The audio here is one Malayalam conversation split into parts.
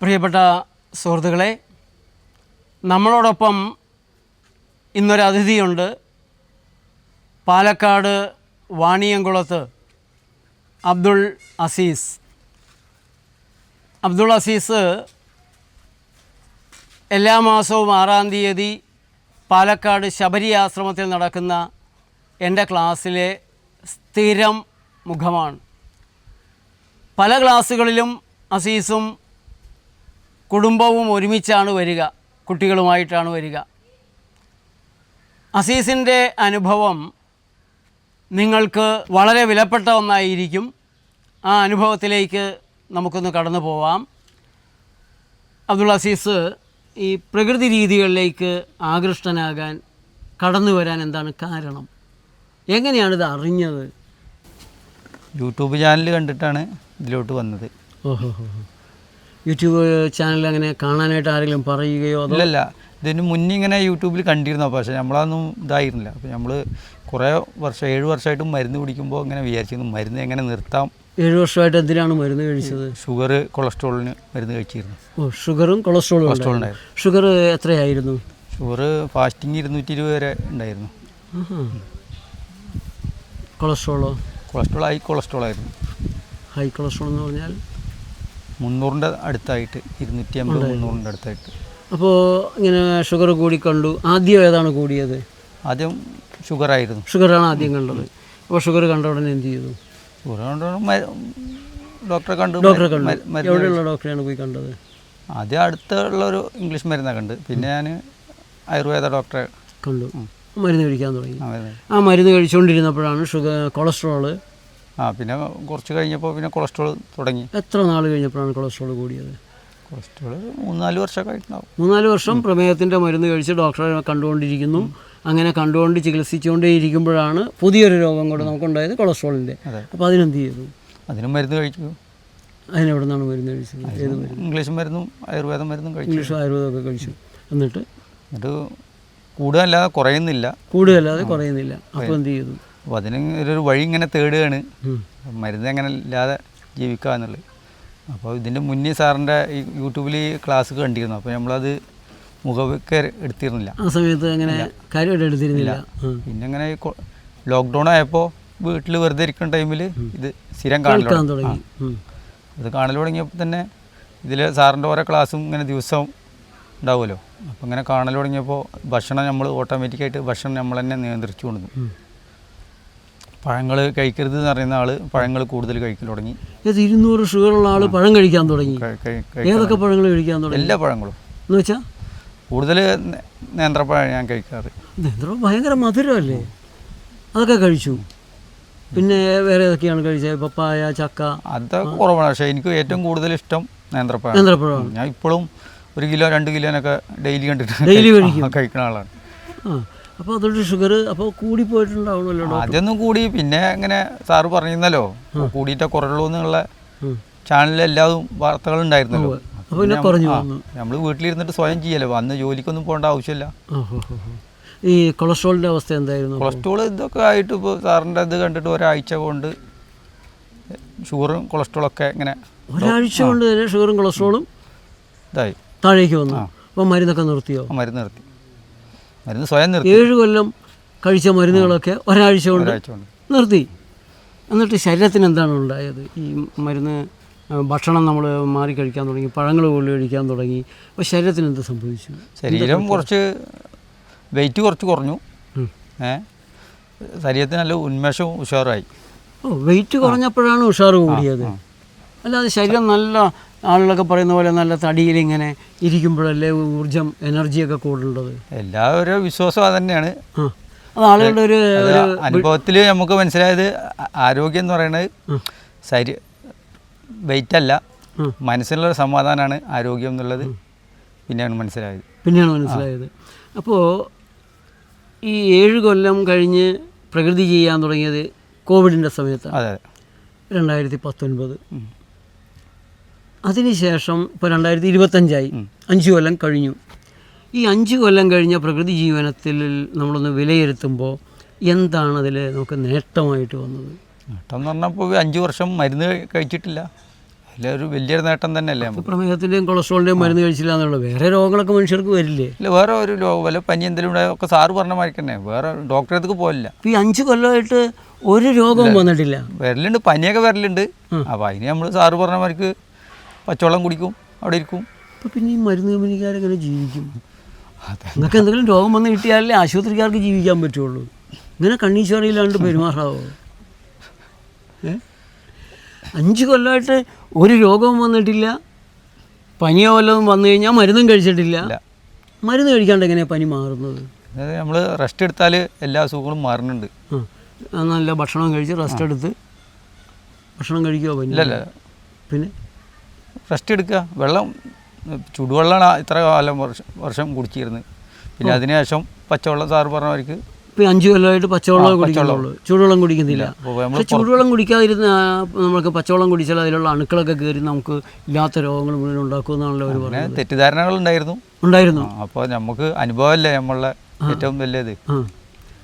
പ്രിയപ്പെട്ട സുഹൃത്തുക്കളെ നമ്മളോടൊപ്പം ഇന്നൊരു അതിഥിയുണ്ട്. പാലക്കാട് വാണിയംകുളത്ത് അബ്ദുൾ അസീസ്. അബ്ദുൾ അസീസ് എല്ലാ മാസവും ആറാം തീയതി പാലക്കാട് ശബരി ആശ്രമത്തിൽ നടക്കുന്ന എന്റെ ക്ലാസ്സിലെ സ്ഥിരം മുഖമാണ്. പല ക്ലാസ്സുകളിലും അസീസും കുടുംബവും ഒരുമിച്ചാണ് വരിക. കുട്ടികളുമായിട്ടാണ് വരിക. അസീസിന്റെ അനുഭവം നിങ്ങൾക്ക് വളരെ വിലപ്പെട്ട ഒന്നായിരിക്കും. ആ അനുഭവത്തിലേക്ക് നമുക്കൊന്ന് കടന്നു പോവാം. അബ്ദുൾ അസീസ് ഈ പ്രകൃതി രീതികളിലേക്ക് ആകൃഷ്ടനാകാൻ കടന്നു വരാൻ എന്താണ് കാരണം? എങ്ങനെയാണിത് അറിഞ്ഞത്? യൂട്യൂബ് ചാനൽ കണ്ടിട്ടാണ് ഇതിലോട്ട് വന്നത്. ഓഹോ. യൂട്യൂബ് ചാനൽ അങ്ങനെ കാണാനായിട്ട് ആരെങ്കിലും പറയുകയോ അതല്ല ഇല്ലല്ല. ഇതിന് മുന്നേ ഇങ്ങനെ യൂട്യൂബിൽ കണ്ടിരുന്നു. പക്ഷേ നമ്മളതൊന്നും ഇതായിരുന്നില്ല. അപ്പോൾ നമ്മൾ കുറേ വർഷം ഏഴ് വർഷമായിട്ടും മരുന്ന് കുടിക്കുമ്പോൾ ഇങ്ങനെ വിചാരിച്ചിരുന്നു. മരുന്ന് എങ്ങനെ നിർത്താം? ഏഴ് വർഷമായിട്ട് എന്തിനാണ് മരുന്ന് കഴിച്ചത്? ഷുഗർ കൊളസ്ട്രോളിന് മരുന്ന് കഴിച്ചിരുന്നു. ഓ ഷുഗറും കൊളസ്ട്രോളും. ഉണ്ടായിരുന്നു. ഷുഗർ എത്രയായിരുന്നു? ഷുഗർ ഫാസ്റ്റിംഗ് ഇരുന്നൂറ്റി ഇരുപത് വരെ ഉണ്ടായിരുന്നു. കൊളസ്ട്രോളോ? കൊളസ്ട്രോൾ ഹൈ കൊളസ്ട്രോൾ ആയിരുന്നു. ഹൈ കൊളസ്ട്രോൾ എന്ന് പറഞ്ഞാൽ മുന്നൂറിന്റെ അടുത്തായിട്ട് ഇരുന്നൂറ്റി അമ്പത് മുന്നൂറിന്റെ അടുത്തായിട്ട്. അപ്പോൾ ഇങ്ങനെ ഷുഗർ കൂടി കണ്ടു. ആദ്യം ഏതാണ് കൂടിയത്? ആദ്യം ഷുഗർ ആയിരുന്നു ഷുഗറാണ് ആദ്യം കണ്ടത്. അപ്പോൾ ഷുഗർ കണ്ട ഉടനെ എന്ത് ചെയ്തു? ഷുഗർ കണ്ട ഡോക്ടറെ കണ്ടു. ഡോക്ടറെ കണ്ടു. എവിടെയുള്ള ഡോക്ടറെയാണ് പോയി കണ്ടത്? ആദ്യം അടുത്തുള്ള ഒരു ഇംഗ്ലീഷ് മരുന്നാണ് കണ്ട്. പിന്നെ ഞാൻ ആയുർവേദ ഡോക്ടറെ കണ്ടു. മരുന്ന് കഴിക്കാൻ തുടങ്ങി. ആ മരുന്ന് ആ മരുന്ന് കഴിച്ചുകൊണ്ടിരുന്നപ്പോഴാണ് ഷുഗർ കൊളസ്ട്രോൾ ആ പിന്നെ കുറച്ച് കഴിഞ്ഞപ്പോൾ പിന്നെ കൊളസ്ട്രോൾ തുടങ്ങി. എത്ര നാൾ കഴിഞ്ഞപ്പോഴാണ് കൊളസ്ട്രോൾ കൂടിയത്? കൊളസ്ട്രോൾ മൂന്നാൽ വർഷമൊക്കെ ആയിട്ടുണ്ടാവും. മൂന്നാൽ വർഷം പ്രമേഹത്തിന്റെ മരുന്ന് കഴിച്ച് ഡോക്ടറെ കണ്ടുകൊണ്ടിരിക്കുന്നു. അങ്ങനെ കണ്ടുകൊണ്ട് ചികിത്സിച്ചുകൊണ്ടേ ഇരിക്കുമ്പോഴാണ് പുതിയൊരു രോഗം കൂടെ നമുക്കുണ്ടായത് കൊളസ്ട്രോളിന്റെ. അപ്പോൾ അതിനെന്ത് ചെയ്തു? അതിനും മരുന്ന് കഴിച്ചു. അതിനെവിടെ നിന്നാണ് മരുന്ന് കഴിച്ചത്? ഏത് മരുന്ന്? ഇംഗ്ലീഷ് മരുന്നും ആയുർവേദ മരുന്നും കഴിച്ചു. ഇംഗ്ലീഷ് ആയുർവേദമൊക്കെ കഴിച്ചു. എന്നിട്ട്? എന്നിട്ട് കൂടുതലല്ലാതെ കുറയുന്നില്ല. കൂടുതലല്ലാതെ കുറയുന്നില്ല. അപ്പോൾ എന്ത് ചെയ്തു? അപ്പോൾ അതിന് ഒരു വഴി ഇങ്ങനെ തേടുകയാണ്. മരുന്ന് അങ്ങനെ ഇല്ലാതെ ജീവിക്കുക എന്നുള്ളത്. അപ്പോൾ ഇതിന്റെ മുന്നേ സാറിന്റെ ഈ യൂട്യൂബിൽ ഈ ക്ലാസ് കണ്ടിരുന്നു. അപ്പോൾ നമ്മളത് മുഖവൊക്കെ എടുത്തിരുന്നില്ല. ആ സമയത്ത് അങ്ങനെ കാര്യമായിട്ട് എടുത്തിരുന്നില്ല. പിന്നെ അങ്ങനെ ലോക്ക്ഡൗൺ ആയപ്പോൾ വീട്ടിൽ വെറുതെ ഇരിക്കുന്ന ടൈമിൽ ഇത് സ്ഥിരം കാണാൻ തുടങ്ങി. അത് കാണൽ തുടങ്ങിയപ്പോൾ തന്നെ ഇതിൽ സാറിന്റെ ഓരോ ക്ലാസ്സും ഇങ്ങനെ ദിവസവും ഉണ്ടാവുമല്ലോ. അപ്പോൾ ഇങ്ങനെ കാണൽ തുടങ്ങിയപ്പോൾ ഭക്ഷണം നമ്മൾ ഓട്ടോമാറ്റിക്കായിട്ട് ഭക്ഷണം നമ്മൾ തന്നെ നിയന്ത്രിച്ചു കൊണ്ടു ഉം. പഴങ്ങൾ കഴിക്കരുത് എന്ന് പറയുന്ന ആൾ പഴങ്ങൾ കൂടുതൽ കഴിക്കാൻ തുടങ്ങി. ഇരുന്നൂറ് ഷുഗറുള്ള ആൾ പഴം കഴിക്കാൻ തുടങ്ങി? ഏതൊക്കെ പഴങ്ങൾ കഴിക്കാൻ തുടങ്ങി? എല്ലാ പഴങ്ങളും. എന്ന് വെച്ചാൽ കൂടുതൽ നേന്ത്രപ്പഴം ഞാൻ കഴിക്കാറ്. നേന്ത്രപ്പഴം ഭയങ്കര മധുരമല്ലേ? അതൊക്കെ കഴിച്ചു. പിന്നെ വേറെ ഏതൊക്കെയാണ് കഴിച്ചത് പപ്പായ ചക്ക? അതൊക്കെ കുറവാണ്. പക്ഷേ എനിക്ക് ഏറ്റവും കൂടുതൽ ഇഷ്ടം നേന്ത്രപ്പഴം. നേന്ത്രപ്പഴമാണ്. ഞാൻ ഇപ്പോഴും ഒരു കിലോ രണ്ട് കിലോനൊക്കെ ഡെയിലി കണ്ടിട്ട് ഡെയിലി കഴിക്കും. കഴിക്കുന്ന ആളാണ്. ആ. അപ്പോൾ അതൊരു ഷുഗർ അപ്പോൾ കൂടിപ്പോയിട്ടുണ്ടാവണമല്ലോ ഡോക്ടർ. ആദ്യമൊന്നും കൂടി പിന്നെ അങ്ങനെ സാറ് പറഞ്ഞിരുന്നല്ലോ. കൂടിയിട്ടേ കുറയുള്ളൂ എന്നുള്ള ചാനലിൽ എല്ലാതും വാർത്തകൾ ഉണ്ടായിരുന്നല്ലോ അപ്പോൾ പിന്നെ കുറഞ്ഞു നമ്മൾ വീട്ടിലിരുന്നിട്ട് സ്വയം ചെയ്യല്ലോ? അന്ന് ജോലിക്കൊന്നും പോകേണ്ട ആവശ്യമില്ല. ഈ കൊളസ്ട്രോളിന്റെ അവസ്ഥ എന്തായിരുന്നു? കൊളസ്ട്രോൾ ഇതൊക്കെ ആയിട്ട് ഇപ്പോൾ സാറിന്റെ ഇത് കണ്ടിട്ട് ഒരാഴ്ച കൊണ്ട് ഷുഗറും കൊളസ്ട്രോളൊക്കെ ഇങ്ങനെ ഒരാഴ്ച കൊണ്ട് തന്നെ ഷുഗറും കൊളസ്ട്രോളും ഇതായി. താഴേക്ക് വന്നു. അപ്പോൾ മരുന്നൊക്കെ നിർത്തിയോ? മരുന്ന് നിർത്തി. മരുന്ന് സ്വയം നിർത്തി. ഏഴ് കൊല്ലം കഴിച്ച മരുന്നുകളൊക്കെ ഒരാഴ്ച കൊണ്ട് നിർത്തി. എന്നിട്ട് ശരീരത്തിന് എന്താണ് ഉണ്ടായത്? ഈ മരുന്ന് ഭക്ഷണം നമ്മൾ മാറി കഴിക്കാൻ തുടങ്ങി പഴങ്ങൾ പോലും കഴിക്കാൻ തുടങ്ങി. അപ്പോൾ ശരീരത്തിന് എന്ത് സംഭവിച്ചു? ശരീരം കുറച്ച് വെയിറ്റ് കുറച്ച് കുറഞ്ഞു. ഏ? ശരീരത്തിന് നല്ല ഉന്മേഷവും ഉഷാറായി. ഓ വെയിറ്റ് കുറഞ്ഞപ്പോഴാണ് ഉഷാറ് കൂടിയത്. അല്ലാതെ ശരീരം നല്ല ആളുകളൊക്കെ പറയുന്ന പോലെ നല്ല തടിയിൽ ഇങ്ങനെ ഇരിക്കുമ്പോഴല്ലേ ഊർജം എനർജിയൊക്കെ കൂടുതലുള്ളത്. എല്ലാവരും വിശ്വാസം അത് തന്നെയാണ്. അത് ആളുകളുടെ ഒരു അനുഭവത്തിൽ നമുക്ക് മനസ്സിലായത് ആരോഗ്യം എന്ന് പറയുന്നത് ശരി വെയിറ്റ് അല്ല. മനസ്സിലുള്ള സമാധാനമാണ് ആരോഗ്യം എന്നുള്ളത്. പിന്നെയാണ് മനസ്സിലായത്. പിന്നെയാണ് മനസ്സിലായത്. അപ്പോൾ ഈ ഏഴ് കൊല്ലം കഴിഞ്ഞ് പ്രകൃതി ചെയ്യാൻ തുടങ്ങിയത് കോവിഡിന്റെ സമയത്താണ്. അതെ രണ്ടായിരത്തി പത്തൊൻപത്. അതിനുശേഷം ഇപ്പോൾ രണ്ടായിരത്തി ഇരുപത്തഞ്ചായി. അഞ്ച് കൊല്ലം കഴിഞ്ഞു. ഈ അഞ്ച് കൊല്ലം കഴിഞ്ഞ പ്രകൃതി ജീവനത്തിൽ നമ്മളൊന്ന് വിലയിരുത്തുമ്പോൾ എന്താണ് അതിൽ നമുക്ക് നേട്ടമായിട്ട് വന്നത്? നേട്ടം എന്ന് പറഞ്ഞപ്പോൾ അഞ്ച് വർഷം മരുന്ന് കഴിച്ചിട്ടില്ല. അതിലൊരു വലിയൊരു നേട്ടം തന്നെയല്ലേ പ്രമേഹത്തിന്റെയും കൊളസ്ട്രോളിന്റെയും മരുന്ന് കഴിച്ചില്ല എന്നുള്ളത് വേറെ രോഗങ്ങളൊക്കെ മനുഷ്യർക്ക് വരില്ലേ? ഇല്ല വേറെ ഒരു രോഗം വല്ല പനി എന്തെങ്കിലും ഉണ്ടായ ഒക്കെ സാറ് പറഞ്ഞ മാതിരി വേറെ ഡോക്ടറെ അടുത്ത് പോലില്ല ഈ അഞ്ച് കൊല്ലമായിട്ട് ഒരു രോഗവും വന്നിട്ടില്ല? വരലുണ്ട് പനിയൊക്കെ വരലുണ്ട്. അപ്പോൾ അതിന് നമ്മൾ സാറ് പറഞ്ഞ മാതിരിക്ക് പച്ചവെള്ളം കുടിക്കും അവിടെ ഇരിക്കും. അപ്പം പിന്നെ ഈ മരുന്ന് കമ്പനിക്കാരെങ്ങനെ ജീവിക്കും? നിങ്ങൾക്ക് എന്തെങ്കിലും രോഗം വന്ന് കിട്ടിയാലേ ആശുപത്രിക്കാർക്ക് ജീവിക്കാൻ പറ്റുള്ളൂ. ഇങ്ങനെ കണ്ണീശ്വറിയില്ലാണ്ട് പെരുമാറാവോ? അഞ്ച് കൊല്ലമായിട്ട് ഒരു രോഗവും വന്നിട്ടില്ല. പനിയോ വല്ലതും വന്നു കഴിഞ്ഞാൽ മരുന്നും കഴിച്ചിട്ടില്ല. മരുന്ന് കഴിക്കാണ്ട് എങ്ങനെയാണ് പനി മാറുന്നത്? നമ്മൾ റെസ്റ്റ് എടുത്താൽ എല്ലാ അസുഖങ്ങളും മാറുന്നുണ്ട്. നല്ല ഭക്ഷണം കഴിച്ച് റെസ്റ്റ് എടുത്ത് ഭക്ഷണം കഴിക്കുമോ പനി? ഇല്ല പിന്നെ? റെസ്റ്റ് എടുക്കുക. വെള്ളം ചുടുവെള്ളമാണ് ഇത്ര കാലം വർഷം വർഷം കുടിച്ചിരുന്നത്. പിന്നെ അതിനുശേഷം പച്ചവെള്ളം സാറ് പറഞ്ഞവർക്ക് ഇപ്പം അഞ്ച് കൊല്ലമായിട്ട് പച്ചവെള്ളം കുടിക്കുന്നുള്ളൂ. ചൂടുവെള്ളം കുടിക്കുന്നില്ല. പക്ഷെ ചൂടുവെള്ളം കുടിക്കാതിരുന്ന നമുക്ക് പച്ചവെള്ളം കുടിച്ചാൽ അതിലുള്ള അണുക്കളൊക്കെ കയറി നമുക്ക് ഇല്ലാത്ത രോഗങ്ങൾ മുഴുവൻ ഉണ്ടാക്കുമെന്നാണല്ലോ അവർ പറഞ്ഞത് തെറ്റിദ്ധാരണകൾ ഉണ്ടായിരുന്നു. ഉണ്ടായിരുന്നു. അപ്പോൾ നമുക്ക് അനുഭവമല്ലേ നമ്മളുടെ ഏറ്റവും വലിയത്.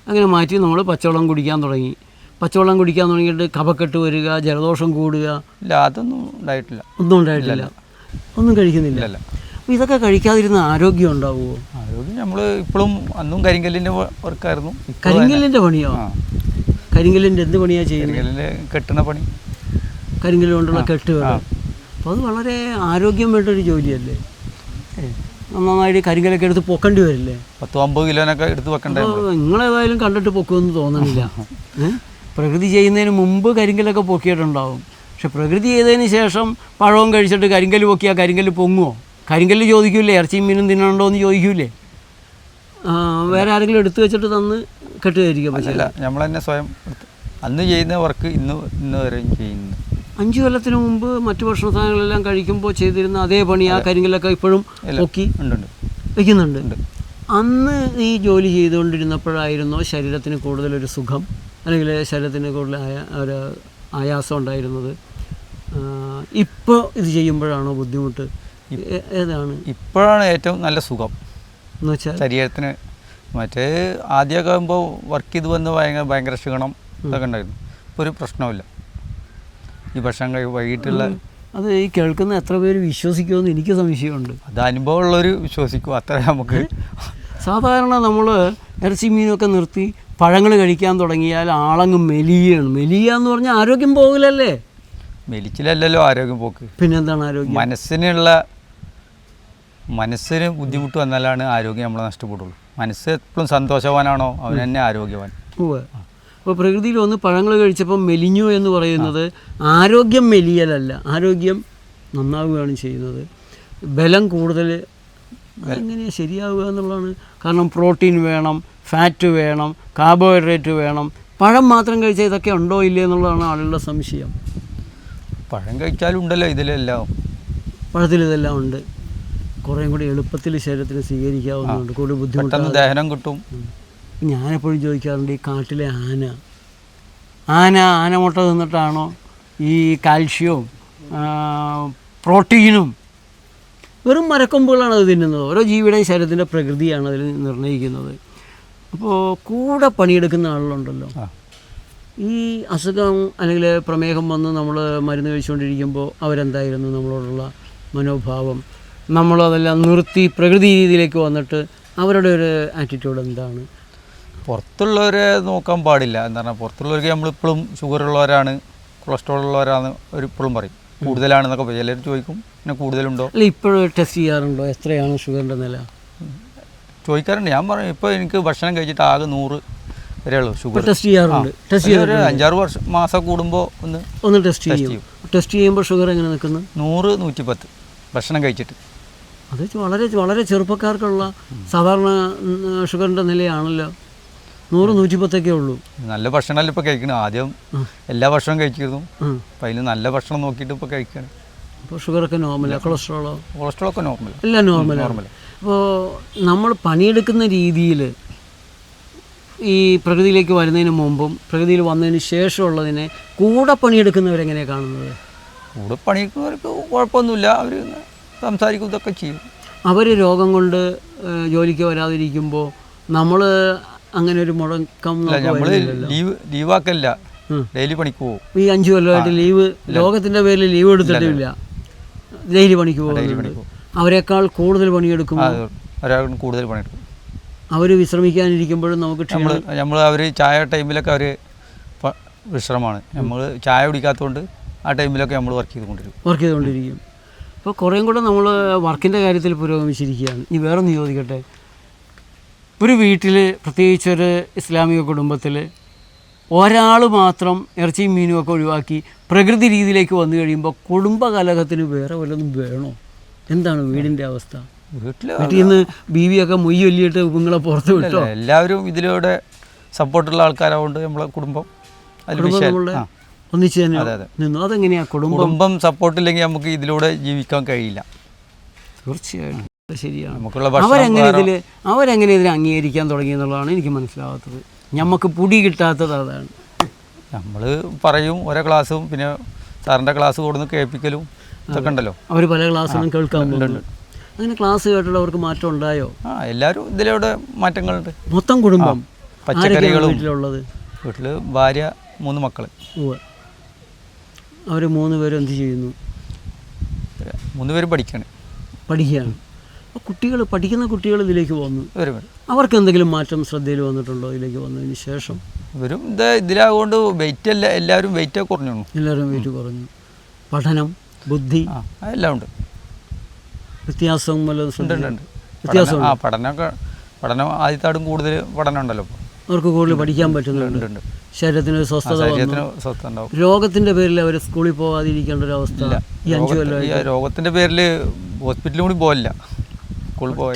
അങ്ങനെ മാറ്റി നമ്മൾ പച്ചവെള്ളം കുടിക്കാൻ തുടങ്ങി. പച്ചവെള്ളം കുടിക്കാൻ തുടങ്ങിയിട്ട് കഫക്കെട്ട് വരിക ജലദോഷം കൂടുക. ഇല്ല അതൊന്നും ഉണ്ടായിട്ടില്ല. ഒന്നും ഉണ്ടായിട്ടില്ല. ഒന്നും കഴിക്കുന്നില്ല. ഇതൊക്കെ കഴിക്കാതിരുന്ന ആരോഗ്യം ഉണ്ടാവുമോ ആരോഗ്യം നമ്മൾ ഇപ്പോഴും അന്നും കരിങ്കല്ലിന്റെ വർക്കായിരുന്നു. കരിങ്കല്ലിന്റെ പണിയോ? കരിങ്കല്ലിന്റെ എന്ത് പണിയാണ് ചെയ്യുന്നത് കെട്ടുന്ന പണി. കരിങ്കല്ല് കൊണ്ടുള്ള കെട്ടുക അപ്പോൾ അത് വളരെ ആരോഗ്യം വേണ്ട ഒരു ജോലിയല്ലേ നന്നായിട്ട് കരിങ്കലൊക്കെ എടുത്ത് പൊക്കേണ്ടി വരില്ലേ? പത്ത് അമ്പത് കിലോനൊക്കെ എടുത്ത് വെക്കണ്ടേ നിങ്ങളേതായാലും കണ്ടിട്ട് പൊക്കുമെന്ന് തോന്നുന്നില്ല ഏ? പ്രകൃതി ചെയ്യുന്നതിന് മുമ്പ് കരിങ്കലൊക്കെ പൊക്കിയിട്ടുണ്ടാവും. പക്ഷെ പ്രകൃതി ചെയ്തതിന് ശേഷം പഴവും കഴിച്ചിട്ട് കരിങ്കൽ പൊക്കിയാൽ കരിങ്കല്ല് പൊങ്ങുമോ കരിങ്കല്ല് ചോദിക്കൂലേ? ഇറച്ചിയും മീനും തിന്നണ്ടോ എന്ന് ചോദിക്കൂലേ? വേറെ ആരെങ്കിലും എടുത്തു വെച്ചിട്ട് തന്ന് കെട്ടുകയായിരിക്കും പക്ഷേ നമ്മൾ തന്നെ സ്വയം അന്ന് ചെയ്യുന്ന വർക്ക് ഇന്ന് ഇന്ന് വരെയും ചെയ്യുന്നു. അഞ്ചു കൊല്ലത്തിന് മുമ്പ് മറ്റു ഭക്ഷണ സാധനങ്ങളെല്ലാം കഴിക്കുമ്പോൾ ചെയ്തിരുന്ന അതേ പണി ആ കരിങ്കലൊക്കെ ഇപ്പോഴും പൊക്കി വയ്ക്കുന്നുണ്ട് അന്ന് ഈ ജോലി ചെയ്തുകൊണ്ടിരുന്നപ്പോഴായിരുന്നോ ശരീരത്തിന് കൂടുതലൊരു സുഖം. അല്ലെങ്കിൽ ശരീരത്തിന് കൂടുതൽ ആയ- ഒരു ആയാസം ഉണ്ടായിരുന്നത്. ഇപ്പോൾ ഇത് ചെയ്യുമ്പോഴാണോ ബുദ്ധിമുട്ട്? ഏതാണ്? ഇപ്പോഴാണ് ഏറ്റവും നല്ല സുഖം. എന്ന് വെച്ചാൽ ശരീരത്തിന് മറ്റേ ആദ്യമൊക്കെ ആകുമ്പോൾ വർക്ക് ചെയ്ത് വന്ന് ഭയങ്കര ഭയങ്കര ക്ഷീണം ഇതൊക്കെ ഉണ്ടായിരുന്നു. ഇപ്പോൾ ഒരു പ്രശ്നമില്ല ഈ ഭക്ഷണം കഴി വൈകിട്ടുള്ള അത് ഈ കേൾക്കുന്ന എത്ര പേര് വിശ്വസിക്കുമെന്ന് എനിക്ക് സംശയമുണ്ട്. അത് അനുഭവമുള്ളവർ വിശ്വസിക്കും. അത്ര നമുക്ക് സാധാരണ നമ്മൾ ഇറച്ചി മീനൊക്കെ നിർത്തി പഴങ്ങൾ കഴിക്കാൻ തുടങ്ങിയാൽ ആളങ്ങ് മെലിയാണ്. മെലിയ എന്ന് പറഞ്ഞാൽ ആരോഗ്യം പോകില്ലല്ലേ മെലിച്ചിലല്ലല്ലോ ആരോഗ്യം പോക്ക്. പിന്നെന്താണ് ആരോഗ്യം? മനസ്സിനുള്ള മനസ്സിന് ബുദ്ധിമുട്ട് വന്നാലാണ് ആരോഗ്യം നമ്മളെ നഷ്ടപ്പെടുള്ളൂ. മനസ്സ് എപ്പോഴും സന്തോഷവാനാണോ? അവൻ തന്നെ ആരോഗ്യവാൻ. അപ്പോൾ പ്രകൃതിയിൽ ഒന്ന് പഴങ്ങൾ കഴിച്ചപ്പോൾ മെലിഞ്ഞു എന്ന് പറയുന്നത് ആരോഗ്യം മെലിയലല്ല. ആരോഗ്യം നന്നാവുകയാണ് ചെയ്യുന്നത്. ബലം കൂടുതൽ അതെങ്ങനെയാണ് ശരിയാവുക എന്നുള്ളതാണ്. കാരണം പ്രോട്ടീൻ വേണം ഫാറ്റ് വേണം കാർബോഹൈഡ്രേറ്റ് വേണം. പഴം മാത്രം കഴിച്ചാൽ ഇതൊക്കെ ഉണ്ടോ ഇല്ലേ എന്നുള്ളതാണ് ആളുകളുടെ സംശയം. പഴം കഴിച്ചാലും ഉണ്ടല്ലോ ഇതിലെല്ലാം. പഴത്തിൽ ഇതെല്ലാം ഉണ്ട്. കുറേയും കൂടി എളുപ്പത്തിൽ ശരീരത്തിന് സ്വീകരിക്കാവുന്നുണ്ട് കൂടുതൽ ബുദ്ധിമുട്ടാണ് ദഹനം കിട്ടും. ഞാനെപ്പോഴും ചോദിക്കാറുണ്ട് ഈ കാട്ടിലെ ആന. ആന ആന മുട്ട തിന്നിട്ടാണോ ഈ കാൽഷ്യവും പ്രോട്ടീനും വെറും മരക്കൊമ്പുകളാണ് അത് തിന്നുന്നത്. ഓരോ ജീവിയുടെയും ശരീരത്തിന്റെ പ്രകൃതിയാണ് അതിൽ നിർണയിക്കുന്നത് അപ്പോൾ കൂടെ പണിയെടുക്കുന്ന ആളുകളുണ്ടല്ലോ. ഈ അസുഖം അല്ലെങ്കിൽ പ്രമേഹം വന്ന് നമ്മൾ മരുന്ന് കഴിച്ചുകൊണ്ടിരിക്കുമ്പോൾ അവരെന്തായിരുന്നു നമ്മളോടുള്ള മനോഭാവം? നമ്മളതെല്ലാം നിർത്തി പ്രകൃതി രീതിയിലേക്ക് വന്നിട്ട് അവരുടെ ഒരു ആറ്റിറ്റ്യൂഡ് എന്താണ്? പുറത്തുള്ളവരെ നോക്കാൻ പാടില്ല. എന്ന് പറഞ്ഞാൽ പുറത്തുള്ളവർക്ക് നമ്മളിപ്പോഴും ഷുഗർ ഉള്ളവരാണ് കൊളസ്ട്രോൾ ഉള്ളവരാണ് അവർ ഇപ്പോഴും പറയും. കൂടുതലാണെന്നൊക്കെ ചിലർ ചോദിക്കും. പിന്നെ കൂടുതലുണ്ടോ? അല്ല ഇപ്പോഴും ടെസ്റ്റ് ചെയ്യാറുണ്ടോ? എത്രയാണ് ഷുഗറിന്റെ നില? ചോദിക്കാറുണ്ട്. ഞാൻ പറഞ്ഞു ഇപ്പോൾ എനിക്ക് ഭക്ഷണം കഴിച്ചിട്ട് ആകെ നൂറ് വരെയുള്ളൂ ഷുഗർ. ടെസ്റ്റ് ചെയ്യാറുണ്ട്. ടെസ്റ്റ് ഒരു അഞ്ചാറ് വർഷം മാസം കൂടുമ്പോൾ ഒന്ന് ഒന്ന് ടെസ്റ്റ് ചെയ്യും. ടെസ്റ്റ് ചെയ്യുമ്പോൾ ഷുഗർ എങ്ങനെ നിൽക്കുന്നു? നൂറ് നൂറ്റിപ്പത്ത് ഭക്ഷണം കഴിച്ചിട്ട്. അത് വളരെ വളരെ ചെറുപ്പക്കാർക്കുള്ള സാധാരണ ഷുഗറിന്റെ നിലയാണല്ലോ. നൂറ് നൂറ്റിപ്പത്തൊക്കെ ഉള്ളൂ. നല്ല ഭക്ഷണമല്ല ഇപ്പോൾ കഴിക്കണം? ആദ്യം എല്ലാ ഭക്ഷണവും കഴിച്ചിരുന്നു. അപ്പം അതിൽ നല്ല ഭക്ഷണം നോക്കിയിട്ട് ഇപ്പോൾ കഴിക്കണം. ഇപ്പോൾ ഷുഗറൊക്കെ നോർമലാണ് കൊളസ്ട്രോളോ കൊളസ്ട്രോൾ ഒക്കെ നോർമൽ എല്ലാം നോർമലാണ് നോർമൽ അപ്പോൾ നമ്മൾ പണിയെടുക്കുന്ന രീതിയിൽ ഈ പ്രകൃതിയിലേക്ക് വരുന്നതിന് മുമ്പും പ്രകൃതിയിൽ വന്നതിന് ശേഷമുള്ളതിനെ കൂടെ പണിയെടുക്കുന്നവരെങ്ങനെയാണ് കാണുന്നത്? കൂടെ പണിക്കുന്നവർക്ക് കുഴപ്പമൊന്നുമില്ല. അവർ സംസാരിക്കും ഇതൊക്കെ ചെയ്യും. അവർ രോഗം കൊണ്ട് ജോലിക്ക് വരാതിരിക്കുമ്പോൾ നമ്മൾ അങ്ങനെ ഒരു മുടക്കം ലീവ് ലീവാക്കല്ല ഡെയിലി പണിക്ക് പോകും. ഈ അഞ്ചു കൊല്ലമായിട്ട് ലീവ് ലോകത്തിന്റെ പേരിൽ ലീവ് എടുത്തിട്ടില്ല ഡെയിലി പണിക്ക് ഡെയിലി പോകുന്നുണ്ട് പണിക്ക് പോകും. അവരെക്കാൾ കൂടുതൽ പണിയെടുക്കും ഒരാൾ കൂടുതൽ പണിയെടുക്കും. അവർ വിശ്രമിക്കാനിരിക്കുമ്പോഴും നമുക്ക് നമ്മൾ നമ്മൾ അവർ ചായ ടൈമിലൊക്കെ അവർ വിശ്രമമാണ്. നമ്മൾ ചായ കുടിക്കാത്തതുകൊണ്ട് ആ ടൈമിലൊക്കെ നമ്മൾ വർക്ക് ചെയ്തുകൊണ്ടിരിക്കും. വർക്ക് ചെയ്തുകൊണ്ടിരിക്കും. അപ്പോൾ കുറേയും കൂടെ നമ്മൾ വർക്കിന്റെ കാര്യത്തിൽ പുരോഗമിച്ചിരിക്കുകയാണ്. ഇനി വേറെ ഒന്ന് ചോദിക്കട്ടെ? ഒരു വീട്ടിൽ പ്രത്യേകിച്ച് ഒരു ഇസ്ലാമിക കുടുംബത്തിൽ ഒരാൾ മാത്രം ഇറച്ചിയും മീനും ഒക്കെ ഒഴിവാക്കി പ്രകൃതി രീതിയിലേക്ക് വന്നു കഴിയുമ്പോൾ കുടുംബകലഹത്തിന് വേറെ വല്ലതും വേണോ? എന്താണ് വീടിന്റെ അവസ്ഥ? വീട്ടിൽ നിന്ന് ബീവിയൊക്കെ മൊയ്യ് വലിയിട്ട് നിങ്ങളെ പുറത്ത് വിട്ടോ? എല്ലാവരും ഇതിലൂടെ സപ്പോർട്ടുള്ള ആൾക്കാരായതുകൊണ്ട് നമ്മളെ കുടുംബം ഒന്നിച്ച് തന്നെ. നിന്നു. അതെങ്ങനെയാ കുടുംബം? കുടുംബം സപ്പോർട്ടില്ലെങ്കിൽ നമുക്ക് ഇതിലൂടെ ജീവിക്കാൻ കഴിയില്ല. തീർച്ചയായിട്ടും ശരിയാണ്. അവരെങ്ങനെ ഇതിൽ അവരെങ്ങനെ ഇതിനെ അംഗീകരിക്കാൻ തുടങ്ങി എന്നുള്ളതാണ് എനിക്ക് മനസ്സിലാവാത്തത്. ഞമ്മക്ക് പുടി കിട്ടാത്തത് അതാണ്. നമ്മൾ പറയും ഓരോ ക്ലാസ്സും പിന്നെ സാറിന്റെ ക്ലാസ് കൊടുന്ന് കേൾപ്പിക്കലും. ഇതൊക്കെ ഉണ്ടല്ലോ. അവർ പല ക്ലാസ്സിലും കേൾക്കാൻ പോകുന്നു. അങ്ങനെ ക്ലാസ് കേട്ടിട്ട് അവർക്ക് മാറ്റം ഉണ്ടായോ? ആ എല്ലാവരും ഇതിലൂടെ മാറ്റങ്ങളുണ്ട്. മൊത്തം കുടുംബം. പച്ചക്കറികളും വീട്ടിലുള്ളത്? വീട്ടിൽ ഭാര്യ മൂന്ന് മക്കൾ അവർ അവർ മൂന്ന് പേരും എന്ത് ചെയ്യുന്നു? മൂന്ന് പേര് പഠിക്കാണ്. പഠിക്കുകയാണ്. അപ്പോൾ കുട്ടികൾ പഠിക്കുന്ന കുട്ടികൾ ഇതിലേക്ക് വന്നു. അവർക്ക് എന്തെങ്കിലും മാറ്റം ശ്രദ്ധയിൽ വന്നിട്ടുണ്ടോ ഇതിലേക്ക് വന്നതിന് ശേഷം? ഇവരും ഇത് ഇതിലാകൊണ്ട് വെയിറ്റ് അല്ല എല്ലാവരും വെയിറ്റ് കുറഞ്ഞു എല്ലാവരും വെയിറ്റ് കുറഞ്ഞു. പഠനം? ബുദ്ധി? എല്ലാം ഉണ്ട്. വ്യത്യാസം ഉണ്ട് വ്യത്യാസം പഠനം- ആ പഠനമൊക്കെ പഠനം ആദ്യത്താടും കൂടുതൽ പഠനം ഉണ്ടല്ലോ അവർക്ക് കൂടുതൽ പഠിക്കാൻ പറ്റുന്നുണ്ട്. ശരീരത്തിന് ഒരു സ്വസ്ഥത രോഗത്തിന്റെ പേരിൽ അവർ സ്കൂളിൽ പോകാതിരിക്കേണ്ട ഒരു അവസ്ഥ ഈ അഞ്ചു കൊല്ലം ഈ രോഗത്തിന്റെ പേരിൽ ഹോസ്പിറ്റലിൽ കൂടി പോകില്ല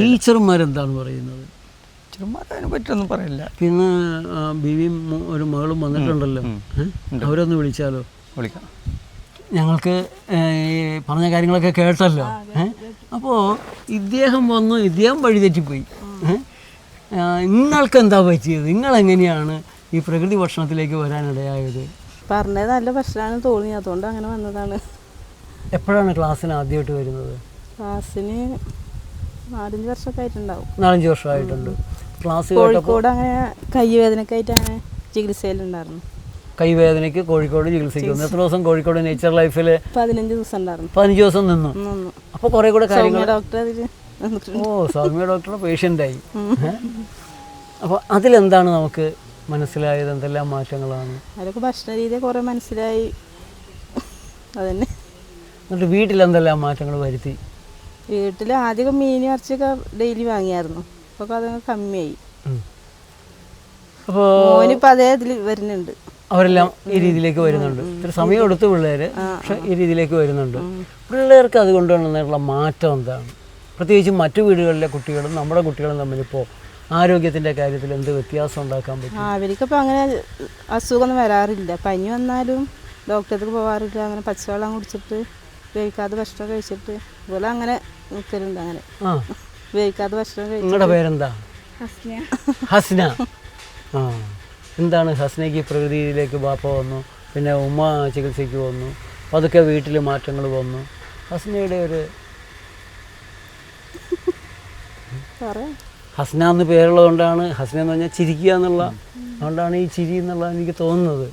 ടീച്ചർമാരെന്താണ് പറയുന്നത്? ടീച്ചർമാർ അതിനെ പറ്റിയൊന്നും പറയില്ല. പിന്നെ ബിവിയും ഒരു മകളും വന്നിട്ടുണ്ടല്ലോ. അവരൊന്ന് വിളിച്ചാലോ? വിളിക്കാം. ഞങ്ങൾക്ക് ഈ പറഞ്ഞ കാര്യങ്ങളൊക്കെ കേട്ടല്ലോ. അപ്പോൾ ഇദ്ദേഹം വന്നു ഇദ്ദേഹം വഴിതെറ്റിപ്പോയി ഏഹ് നിങ്ങൾക്ക് എന്താ പറ്റിയത്? നിങ്ങൾ എങ്ങനെയാണ് ഈ പ്രകൃതി ഭക്ഷണത്തിലേക്ക് വരാനിടയായത്? പറഞ്ഞത് നല്ല ഭക്ഷണമാണ് തോന്നി അതുകൊണ്ട് അങ്ങനെ വന്നതാണ്. എപ്പോഴാണ് ക്ലാസ്സിന് ആദ്യമായിട്ട് വരുന്നത്? ക്ലാസ്സിന് നാലഞ്ച് വർഷമൊക്കെ ആയിട്ടുണ്ടാവും. നാലഞ്ച് വർഷമായിട്ടുണ്ട്. ക്ലാസ് കോഴിക്കോട് അങ്ങനെ കൈവേദനക്കായിട്ടാണ് അങ്ങനെ ചികിത്സയിലുണ്ടായിരുന്നു കൈവേദനയ്ക്ക് കോഴിക്കോട് ചികിത്സയ്ക്ക് വന്നു എത്ര ദിവസം കോഴിക്കോട് നേച്ചർ ലൈഫിൽ പതിനഞ്ച് ദിവസം ഉണ്ടായിരുന്നു പതിനഞ്ച് ദിവസം നിന്നു. അപ്പൊ അപ്പോൾ കുറേ കൂടെ കാര്യങ്ങൾ ഓ സൗമ്യ ഡോക്ടറുടെ പേഷ്യന്റായി അപ്പോൾ അതിലെന്താണ് നമുക്ക് മനസ്സിലായത്? എന്തെല്ലാം മാറ്റങ്ങളാണ്? അതൊക്കെ ഭക്ഷണ രീതി കുറേ മനസ്സിലായി. അതന്നെ. എന്നിട്ട് വീട്ടിൽ എന്തെല്ലാം മാറ്റങ്ങൾ വരുത്തി? വീട്ടിൽ ആദ്യം മീൻ ഇറച്ചിയൊക്കെ ഡെയിലി വാങ്ങിയായിരുന്നു. അപ്പോൾ അതങ്ങ് കമ്മിയായി. അപ്പോൾ മോനിപ്പോൾ അതേ ഇതിൽ വരുന്നുണ്ട്. അവരെല്ലാം ഈ രീതിയിലേക്ക് വരുന്നുണ്ട്. ഇത്ര സമയം എടുത്ത് പിള്ളേർ പക്ഷെ ഈ രീതിയിലേക്ക് വരുന്നുണ്ട്. പിള്ളേർക്ക് അതുകൊണ്ടുള്ള മാറ്റം എന്താണ്? പ്രത്യേകിച്ച് മറ്റു വീടുകളിലെ കുട്ടികളും നമ്മുടെ കുട്ടികളും തമ്മിലിപ്പോൾ ആരോഗ്യത്തിന്റെ ആരോഗ്യത്തിന്റെ കാര്യത്തിൽ എന്ത് വ്യത്യാസം ഉണ്ടാക്കാൻ പറ്റും? അവർക്കിപ്പോൾ അങ്ങനെ അസുഖമൊന്നും വരാറില്ല. പനി വന്നാലും ഡോക്ടർക്ക് പോകാറില്ല അങ്ങനെ പച്ചവെള്ളം കുടിച്ചിട്ട് ഉപയോഗിക്കാതെ ഭക്ഷണം കഴിച്ചിട്ട് ഇതുപോലെ അങ്ങനെ നിൽക്കലുണ്ട് അങ്ങനെ. ഉപയോഗിക്കാതെ ഭക്ഷണം കഴിച്ചു നിങ്ങളുടെ പേരെന്താ? ഹസ്ന. ഹസ്ന. ആ. എന്താണ് ഹസ്നയ്ക്ക് പ്രകൃതിയിലേക്ക് ബാപ്പ വന്നു പിന്നെ ഉമ്മ ചികിത്സയ്ക്ക് വന്നു പതുക്കെ വീട്ടിൽ മാറ്റങ്ങൾ വന്നു. ഹസ്നയുടെ ഒരു ഹസ്ന എന്ന് പേരുള്ളതുകൊണ്ടാണ് ഹസ്ന എന്ന് പറഞ്ഞാൽ ചിരിക്കുക എന്നുള്ള അതുകൊണ്ടാണ് ഈ ചിരി എന്നുള്ളത് എനിക്ക് തോന്നുന്നത്.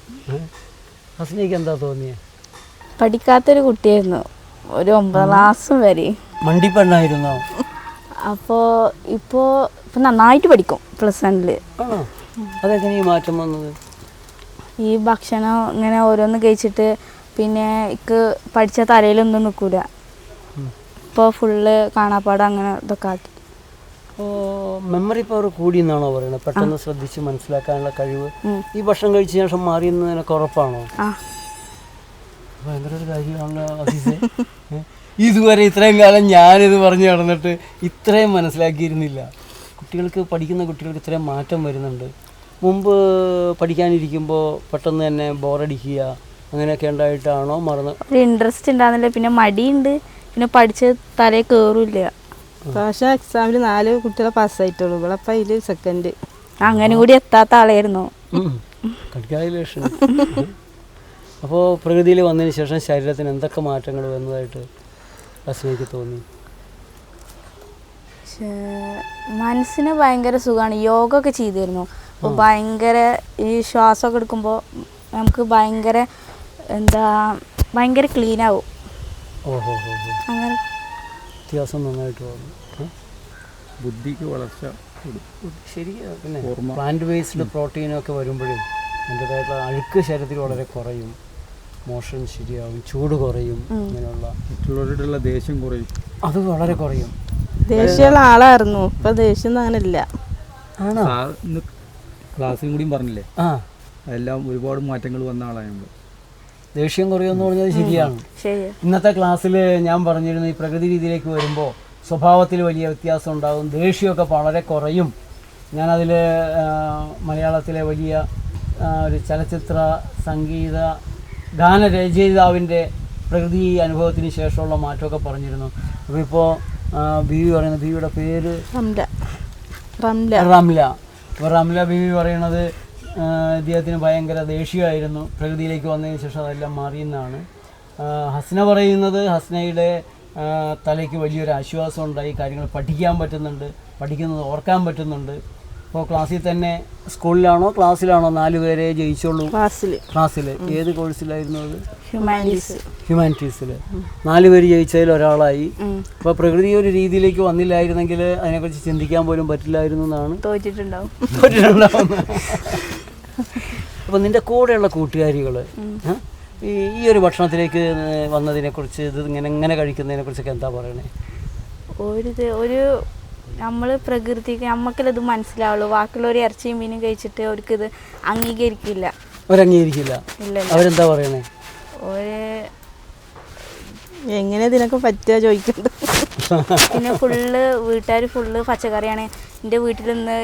ഹസ്നയ്ക്ക് എന്താ തോന്നിയത് പഠിക്കാത്തൊരു കുട്ടിയായിരുന്നു ഒരു ഒമ്പതാം ക്ലാസ് വരെ. മണ്ടിപ്പെണ്ണായിരുന്നോ അപ്പോൾ ഇപ്പോ ഇപ്പം നന്നായിട്ട് പഠിക്കും പ്ലസ് വണ്ണിൽ ആണോ? അതെങ്ങനെ ഈ മാറ്റം വന്നത്? ഈ ഭക്ഷണം ഇങ്ങനെ ഓരോന്ന് കഴിച്ചിട്ട് പിന്നെ ഇക്ക് പഠിച്ച തലയിലൊന്നും നിൽക്കൂല ഇപ്പോൾ ഫുള്ള് കാണാപ്പാടം അങ്ങനെ ഇതൊക്കെ ആക്കി. മെമ്മറി പവർ കൂടി എന്നാണോ പറയുന്നത്? പെട്ടെന്ന് ശ്രദ്ധിച്ച് മനസ്സിലാക്കാനുള്ള കഴിവ്. ഈ ഭക്ഷണം കഴിച്ച ശേഷം മാറിയെന്ന് നിനക്ക് ഉറപ്പാണോ ഭയങ്കര ഒരു കാര്യമാണല്ലോ? ഇതുവരെ ഇത്രയും കാലം ഞാനിത് പറഞ്ഞു നടന്നിട്ട് ഇത്രയും മനസ്സിലാക്കിയിരുന്നില്ല. കുട്ടികൾക്ക് പഠിക്കുന്ന കുട്ടികൾക്ക് ഇത്രയും മാറ്റം വരുന്നുണ്ട്. മുമ്പ് പഠിക്കാനിരിക്കുമ്പോൾ പെട്ടെന്ന് തന്നെ ബോറടിക്കുക അങ്ങനെയൊക്കെ ഉണ്ടായിട്ടാണോ മറന്ന്? ഒരു ഇൻട്രസ്റ്റ് ഉണ്ടാകുന്നില്ല പിന്നെ മടിയുണ്ട്. പിന്നെ പഠിച്ച് തലയിൽ കയറില്ല പക്ഷേ എക്സാമിൽ നാല് കുട്ടികളെ പാസ്സായിട്ടുള്ളൂ അപ്പം അതിൽ സെക്കൻഡ് അങ്ങനെ കൂടി എത്താത്ത ആളായിരുന്നു. കൺഗ്രാജുലേഷൻ അപ്പോൾ പ്രകൃതിയിൽ വന്നതിന് ശേഷം ശരീരത്തിന് എന്തൊക്കെ മാറ്റങ്ങൾ വന്നതായിട്ട് അസ്മയ്ക്ക് തോന്നി? മനസ്സിന് ഭയങ്കര സുഖമാണ്. യോഗ ഒക്കെ ചെയ്തിരുന്നു അപ്പോൾ ഭയങ്കര ഈ ശ്വാസമൊക്കെ എടുക്കുമ്പോൾ നമുക്ക് ഭയങ്കര എന്താ ഭയങ്കര ക്ലീൻ ആവും. അങ്ങനെ. വ്യത്യാസം നന്നായിട്ട് വന്നു. ഏ? ബുദ്ധിക്ക് വളർച്ച ശരി പിന്നെ പ്ലാന്റ് ബേസ്ഡ് പ്രോട്ടീനൊക്കെ വരുമ്പോഴേ അതിന്റെതായിട്ടുള്ള അഴുക്ക് ശരീരത്തിൽ വളരെ കുറയും. മോഷൻ ശരിയാവും. ചൂട് കുറയും. അങ്ങനെയുള്ള മറ്റുള്ളവരോടുള്ള ദേഷ്യം കുറയും. അത് വളരെ കുറയും. ദേഷ്യമുള്ള ആളായിരുന്നു. ഇപ്പൊ ദേഷ്യം അങ്ങനെ ഇല്ല ആണോ കൂടിയും പറഞ്ഞില്ലേ? ആ. എല്ലാം ഒരുപാട് മാറ്റങ്ങൾ വന്ന ആളാണ് നമ്മൾ ദേഷ്യം കുറയുമെന്ന് പറഞ്ഞത് ശരിയാണ്. ഇന്നത്തെ ക്ലാസ്സിൽ ഞാൻ പറഞ്ഞിരുന്നു ഈ പ്രകൃതി രീതിയിലേക്ക് വരുമ്പോൾ സ്വഭാവത്തിൽ വലിയ വ്യത്യാസം ഉണ്ടാകും ദേഷ്യമൊക്കെ വളരെ കുറയും. ഞാനതിൽ മലയാളത്തിലെ വലിയ ഒരു ചലച്ചിത്ര സംഗീത ഗാനരചയിതാവിന്റെ പ്രകൃതി അനുഭവത്തിന് ശേഷമുള്ള മാറ്റമൊക്കെ പറഞ്ഞിരുന്നു. അപ്പോൾ ഇപ്പോൾ ബീവി പറയുന്നത് ബീവിയുടെ പേര് റംല. അപ്പോൾ റംല. ബീവി പറയുന്നത് ഇദ്ദേഹത്തിന് ഭയങ്കര ദേഷ്യമായിരുന്നു. പ്രകൃതിയിലേക്ക് വന്നതിന് ശേഷം അതെല്ലാം മാറിയെന്നാണ്. ഹസ്ന പറയുന്നത് ഹസ്നയുടെ തലയ്ക്ക് വലിയൊരു ആശ്വാസം ഉണ്ടായി കാര്യങ്ങൾ പഠിക്കാൻ പറ്റുന്നുണ്ട്. പഠിക്കുന്നത് ഓർക്കാൻ പറ്റുന്നുണ്ട്. അപ്പോൾ ക്ലാസ്സിൽ തന്നെ സ്കൂളിലാണോ ക്ലാസ്സിലാണോ നാല് പേരെ ജയിച്ചുള്ളൂ ക്ലാസ്സിൽ ഏത് കോഴ്സിലായിരുന്നു അത്? ഹ്യൂമാനിറ്റീസ് ഹ്യൂമാനിറ്റീസിൽ നാല് പേര് ജയിച്ചതിൽ ഒരാളായി. അപ്പോൾ പ്രകൃതി ഒരു രീതിയിലേക്ക് വന്നില്ലായിരുന്നെങ്കിൽ അതിനെക്കുറിച്ച് ചിന്തിക്കാൻ പോലും പറ്റില്ലായിരുന്നു എന്നാണ്. തോറ്റിട്ടുണ്ടാവും. അപ്പോൾ നിന്റെ കൂടെയുള്ള കൂട്ടുകാരികൾ ഈ ഒരു ഭക്ഷണത്തിലേക്ക് വന്നതിനെക്കുറിച്ച് ഇത് ഇങ്ങനെ ഇങ്ങനെ കഴിക്കുന്നതിനെക്കുറിച്ചൊക്കെ എന്താ പറയണേ? ഒരു ഒരു നമ്മൾ പ്രകൃതിക്ക് നമ്മക്കിലത് ഇത് മനസ്സിലാവുള്ളൂ. ബാക്കിയുള്ളവർ ഇറച്ചിയും മീനും കഴിച്ചിട്ട് അവർക്ക് ഇത് അംഗീകരിക്കില്ല. അവരംഗീകരിക്കില്ല. ഇല്ല അവരെന്താ പറയണേ? ഒരു എങ്ങനെ ഇതിനൊക്കെ പറ്റുക ചോദിക്കുന്നത് പിന്നെ ഫുള്ള് വീട്ടുകാർ ഫുള്ള് പച്ചക്കറിയാണ്. എന്റെ വീട്ടിൽ നിന്ന്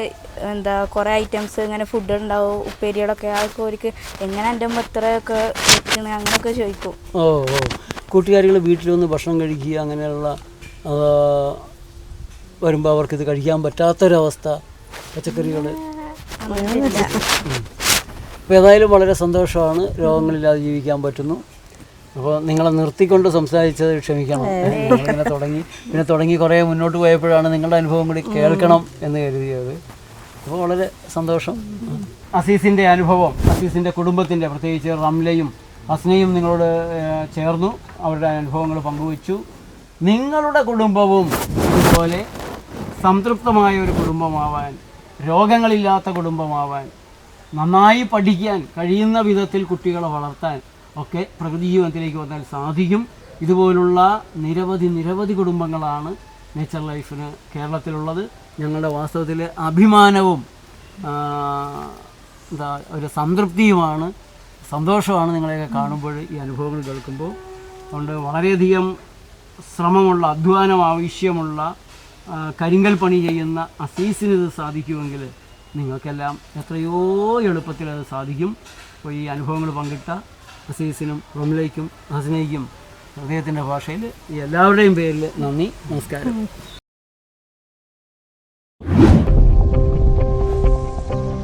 എന്താ കുറേ ഐറ്റംസ് ഇങ്ങനെ ഫുഡ് ഉണ്ടാവും ഉപ്പേരികളൊക്കെ അതൊക്കെ അവർക്ക് എങ്ങനെ എന്റെ അമ്മ ഇത്രയൊക്കെ വെക്കണേ അങ്ങനെയൊക്കെ ചോദിക്കും. ഓ ഓ. കൂട്ടുകാരികൾ വീട്ടിൽ വന്ന് ഭക്ഷണം കഴിക്കുക അങ്ങനെയുള്ള വരുമ്പോൾ അവർക്ക് ഇത് കഴിക്കാൻ പറ്റാത്തൊരവസ്ഥ. പച്ചക്കറികൾ അപ്പോൾ ഏതായാലും വളരെ സന്തോഷമാണ്. രോഗങ്ങളില്ലാതെ ജീവിക്കാൻ പറ്റുന്നു. അപ്പോൾ നിങ്ങളെ നിർത്തിക്കൊണ്ട് സംസാരിച്ചത് ക്ഷമിക്കണം. ഇങ്ങനെ തുടങ്ങി. പിന്നെ തുടങ്ങി കുറേ മുന്നോട്ട് പോയപ്പോഴാണ് നിങ്ങളുടെ അനുഭവം കൂടി കേൾക്കണം എന്ന് കരുതിയത്. അപ്പോൾ വളരെ സന്തോഷം. അസീസിന്റെ അനുഭവം അസീസിന്റെ കുടുംബത്തിന്റെ പ്രത്യേകിച്ച് റംലയും അസ്നയും നിങ്ങളോട് ചേർന്നു. അവരുടെ അനുഭവങ്ങൾ പങ്കുവച്ചു. നിങ്ങളുടെ കുടുംബവും ഇതുപോലെ സംതൃപ്തമായ ഒരു കുടുംബമാവാൻ രോഗങ്ങളില്ലാത്ത കുടുംബമാവാൻ നന്നായി പഠിക്കാൻ കഴിയുന്ന വിധത്തിൽ കുട്ടികളെ വളർത്താൻ ഒക്കെ പ്രകൃതി ജീവനത്തിലേക്ക് വന്നാൽ സാധിക്കും. ഇതുപോലുള്ള നിരവധി നിരവധി കുടുംബങ്ങളാണ് നേച്ചർ ലൈഫിന് കേരളത്തിലുള്ളത്. ഞങ്ങളുടെ വാസ്തവത്തിൽ അഭിമാനവും എന്താ ഒരു സംതൃപ്തിയുമാണ് സന്തോഷമാണ് നിങ്ങളെയൊക്കെ കാണുമ്പോൾ ഈ അനുഭവങ്ങൾ കേൾക്കുമ്പോൾ. അതുകൊണ്ട് വളരെയധികം ശ്രമമുള്ള അധ്വാനം ആവശ്യമുള്ള കരിങ്കൽ പണി ചെയ്യുന്ന അസീസിന് ഇത് സാധിക്കുമെങ്കിൽ നിങ്ങൾക്കെല്ലാം എത്രയോ എളുപ്പത്തിൽ അത് സാധിക്കും. അപ്പോൾ ഈ അനുഭവങ്ങൾ പങ്കിട്ട അസീസിനും റൊമിലയ്ക്കും ഹസനയ്ക്കും ഹൃദയത്തിന്റെ ഭാഷയിൽ എല്ലാവരുടെയും പേരിൽ നന്ദി നമസ്കാരം.